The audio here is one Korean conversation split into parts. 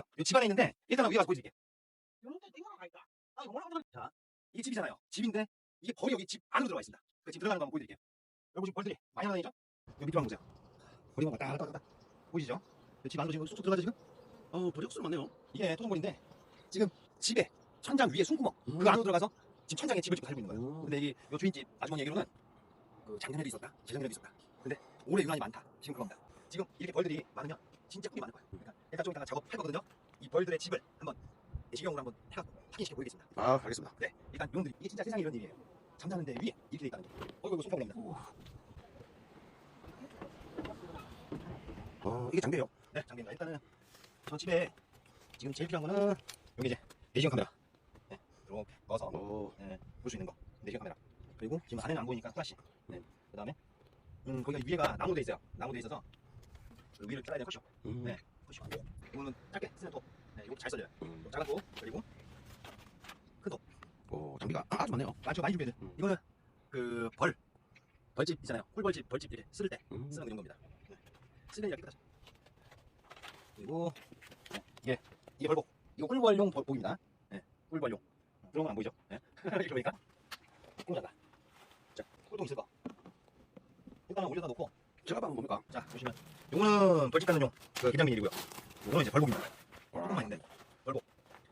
안에 있는데 일단은 위에 가서 보여드릴게요. 이런데 땡겨가 있다. 아, 이거 뭐라고 자, 이게 집이잖아요. 집인데 이게 벌이 여기 집 안으로 들어가 있습니다. 그 집 들어가는 거 한번 보여드릴게요. 여기 지금 벌들이 많이 나다니죠? 여기 밑으로 한번 보세요. 벌이만 왔다 갔다 왔다 갔다. 보이시죠? 집 안으로 지금 쑥쑥 들어가죠 지금? 어, 버력수 많네요. 이게 토종벌인데 지금 집에 천장 위에 숨구멍 그 음. 안으로 들어가서 지금 천장에 집을 짓고 살고 있는 거예요. 음. 근데 이게 요 주인집 아주머니 얘기로는 그 작년에도 있었다, 재작년에도 있었다. 근데 올해 유난히 많다. 지금 그겁니다. 지금 이렇게 벌들이 많으면 진짜 꿀이 많을 거예요. 그러니까 일단 좀 이따가 작업할 거거든요. 이 벌들의 집을 한번 내시경으로 한번 해갖고 확인시켜 보이겠습니다. 아, 알겠습니다. 네, 일단 이놈들이 이게 진짜 세상에 이런 일이에요. 잠자는데 위에 이렇게 돼 있다는 거. 어이구 이거 손가락 납니다. 어, 이게 장비예요. 네, 장비입니다. 일단은 저 집에 지금 제일 필요한 거는 여기 이제 내시경 카메라. 네, 이렇게 넣어서 어, 네, 볼수 있는 거 내시경 카메라. 그리고 지금 안에는 안 보이니까 플라시. 네, 그다음에 음 거기가 위에가 나무로 돼 있어요. 나무로 돼 있어서 그 위를 깔아야 되는 커쇼. 음. 네, 커쇼. 이거는 짧게 쓰는 도. 네, 이거 잘 써져요. 음. 작은 도 그리고 어, 장비가 아, 아주 많네요. 많죠 많이 준비돼. 음. 이거는 그 벌 벌집 있잖아요. 꿀벌집 벌집 이렇게 쓸 때 음. 쓰는 거 이런 겁니다. 네. 쓰레기가 깨끗하죠. 그리고 네, 이게 이게 벌복. 이거 꿀벌용 벌복입니다. 네, 꿀벌용. 그런 건 안 보이죠? 네. 이렇게 보니까 꿀장다. 자, 꿀통 있을 거. 일단은 올려다 놓고 제가 방은 뭡니까? 자 보시면 요거는 벌집 가는 용그 기장민이고요. 요거는 이제 벌복입니다. 조금만 있는데 벌복.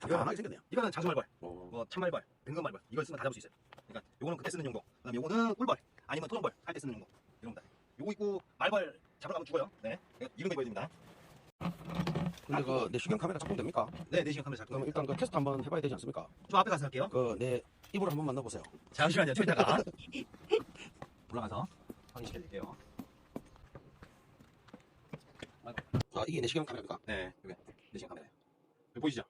간단하게 생겼네요. 이거는 장수말벌, 어, 뭐 참말벌, 등금말벌 이걸 쓰면 다 잡을 수 있어요. 그러니까 요거는 그때 쓰는 용도. 그다음에 요거는 꿀벌 아니면 토종벌 할 때 쓰는 용도. 이런 겁니다. 요거 있고 말벌 잡으러 가면 죽어요. 네. 이런 거 됩니다. 근데 그 내시경 카메라 작동됩니까? 네, 4시간 카메라 그럼 작동. 일단 그 테스트 한번 해봐야 되지 않습니까? 저 앞에 가서 할게요. 그내 입을 한번 만나보세요. 잠시만요. 좀 이따가 올라가서 확인시켜 드릴게요. 아, 이게 내시경 카메라입니까? 네, 여기 4시간 카메라. 여기 보이시죠?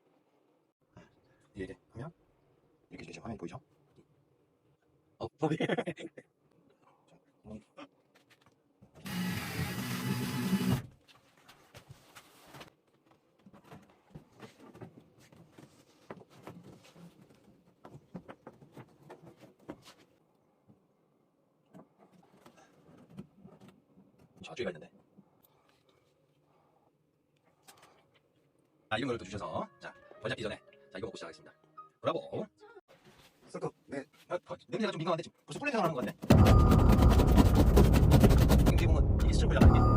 네. 이게 하면 이렇게 되죠. 화면 보이죠? 어, 네. 저쪽에 있는데. 자, 이런 걸또 주셔서 자, 벌 잡기 전에 자, 이거 먹고 시작하겠습니다. 브라보. 썰컥. 네. 아, 거- 냄새가 좀 민감한데 지금 벌써 꿀냄새가 나는 것 같네. 지금 뒤에 보면 이게 수출 불량 아니게?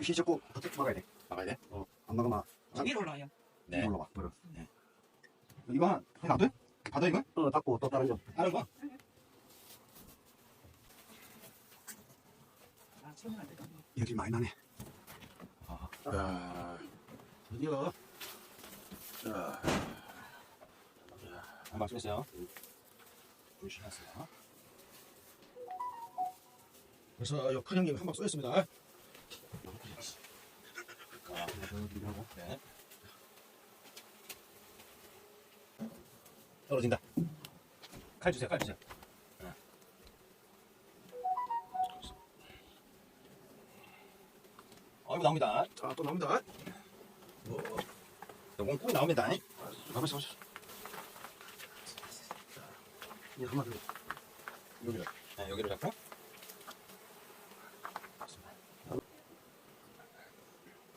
휘 자꾸 버튼 막아야 돼. 나가야 돼. 어, 안 나가면 위로 올라와요. 네. 올라와. 버려. 이거 그냥 놔둬요? 닫아 이거? 어, 닫고 또 다른 점. 다른 거? 아, 손은 안 돼. 열이 많이 나네. 야, 드디어. 자, 아, 말씀했어요. 조심하세요. 그래서 요 큰형님 한방 쏘였습니다. 네. 떨어진다. 칼 주세요, 칼 주세요. 네. 어, 이거 나옵니다. 자, 또 나옵니다. 요건 꼭 나옵니다. 가만있어, 가만있어. 이 한번 더. 여기로. 네, 여기로 잡고.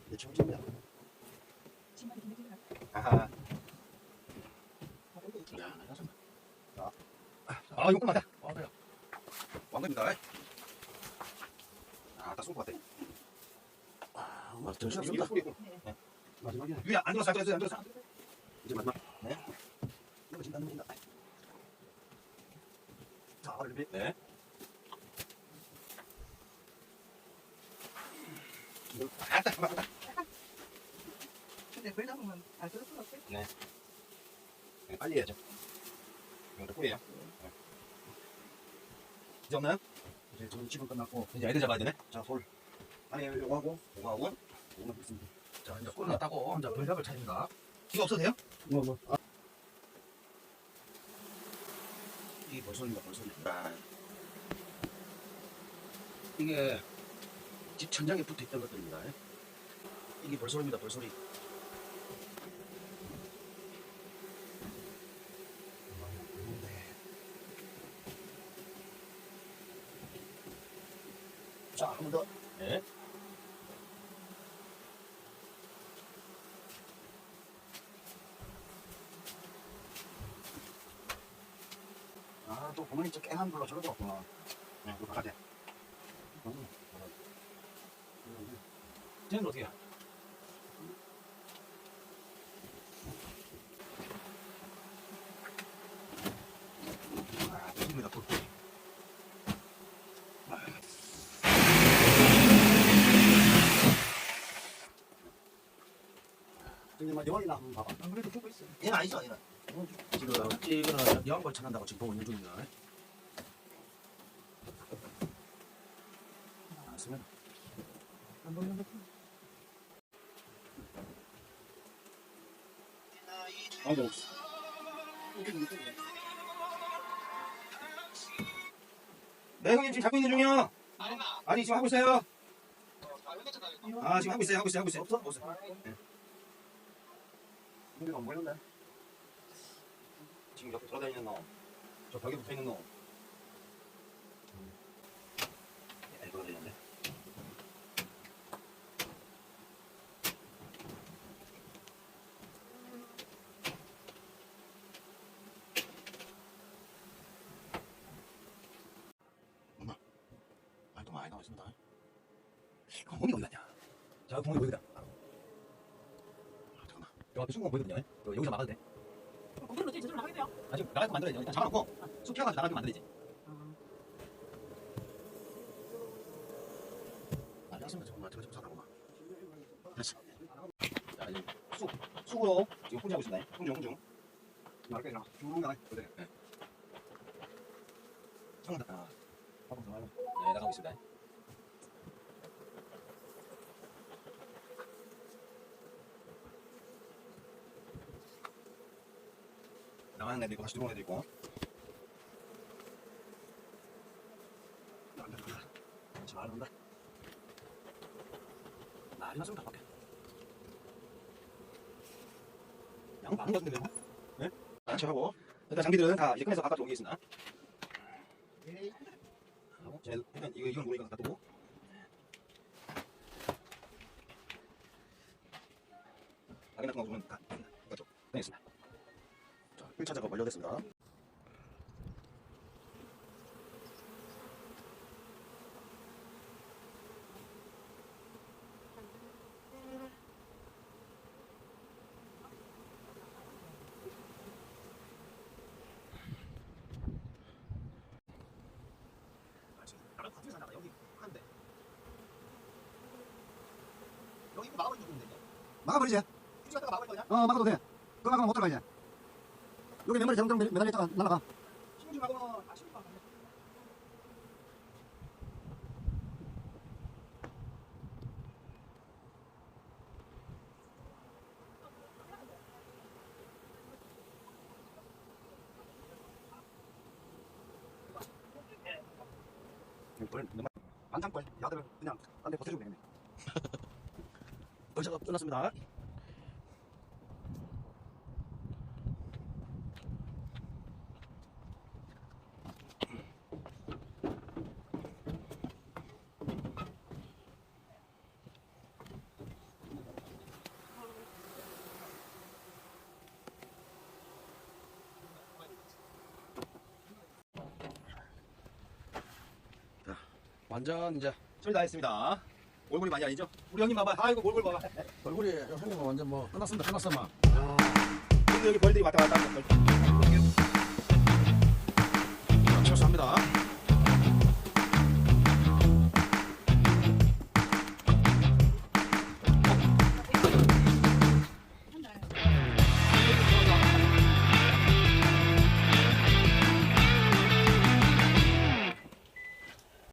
이제 처음이야. 아하. 야, 나가서. 아, 꼭 맞아. 아, 그래요. 왕겁니다. 딱쏠것 같아. 아, 뭐 정신 없습니다. 뿌리고. 마지막이네. 위에 안 들었어, 안 들었어, 안 들었어. 이제 마지막. 네. 안 됩니다. 자, 준비. 네. 아따, 그만, 그만. 근데 불 잡으면 안 들을 것 같아. 네, 빨리 해야죠. 이것도 뿌리예요. 네. 없나요? 이제 저는 지금 끝났고, 이제 애들 잡아야 되네. 자, 솔. 아니, 요거 하고, 요거 하고. 오늘 있습니다. 자, 이제 끝났다고. 이제 벌 잡을 차례입니다. 이거 없어도 돼요? 뭐, 뭐. 아, 이게 벌소입니다, 벌소리. 이게 집 천장에 붙어 있던 것들입니다. 이게 벌소리입니다, 벌소리. 또 부모님 저 깨한 불로 저러고 왔구나. 네, 이거 바깥에. 음. 쟤는 어떻게 해? 아, 불입니다, 불. 저기 막 여왕이나 한번 봐봐. 안 그래도 보고 있어. 얘는 아니죠, 얘는. 지금 찍은 여왕벌 찾는다고 지금 보고 있는 중입니다. 맞습니다. 안 보이는 거. 아이고. 네, 형님 지금 잡고 있는 중이요. 아니, 지금 하고 있어요. 아, 지금 하고 있어요, 하고 있어요, 하고 있어요. 없어? 없어. 보이는데? 지금 옆에 돌아다니는 놈. 저 벽에 붙어 있는 놈. 예, 돌아다니는데. 말도 많이 나와 있습니다. 구멍이 어디 갔냐? 자, 구멍이 어디 갔냐? 아, 잠깐만. 저 앞에 숨구멍 보이거든요. 저 여기서 막아도 돼. 어떻게 저절로 나가게 돼요? 아, 지금 나갈 거 만들어야죠. 일단 잡아놓고 쑥 튀어가지고 나가게 만들어야지. 아, 알겠습니다. 잠깐만, 제가 좀 사다구만. 됐어. 자, 이제 쑥, 쑥으로 지금 훈지하고 있습니다. 훈중, 훈중. 나갈게, 나. 쭉 나가. 그래. 창문 닫아. 밖으로 들어가요. 네, 나가고 있습니다. 나가는 애도 있고 다시 들어오는 애도 있고. 안 된다. 잘 온다. 난리 났습니다, 밖에. 양 많은 것 같은데, 네? 하고 일단 장비들은 다 이제 꺼내서 바깥으로 옮기겠습니다. 하고, 자, 일단 이거, 이건 모니까 갖다 두고. 다른 같은 거 보면 다. 자, 1차 작업 완료됐습니다. 여기 한데 여기 막아버리면 되는데 막아버리지. 휴지 갖다가 막아버릴 거냐? 어, 막아도 돼. 그거 막으면 못 들어가, 이제. 여기 맨발에 정정 매달려 있다가 날아가. 아 막으면 반창벌, 야들을 그냥 딴데 보태주면 되겠네. 벌 작업 끝났습니다. 완전 이제 처리 다 했습니다. 얼굴이 많이 아니죠? 우리 형님 봐봐. 아이고 얼굴 봐봐. 얼굴이 형님 완전 뭐 끝났습니다. 끝났어 막. 여기 여기 벌들이 왔다 갔다 하는 걸.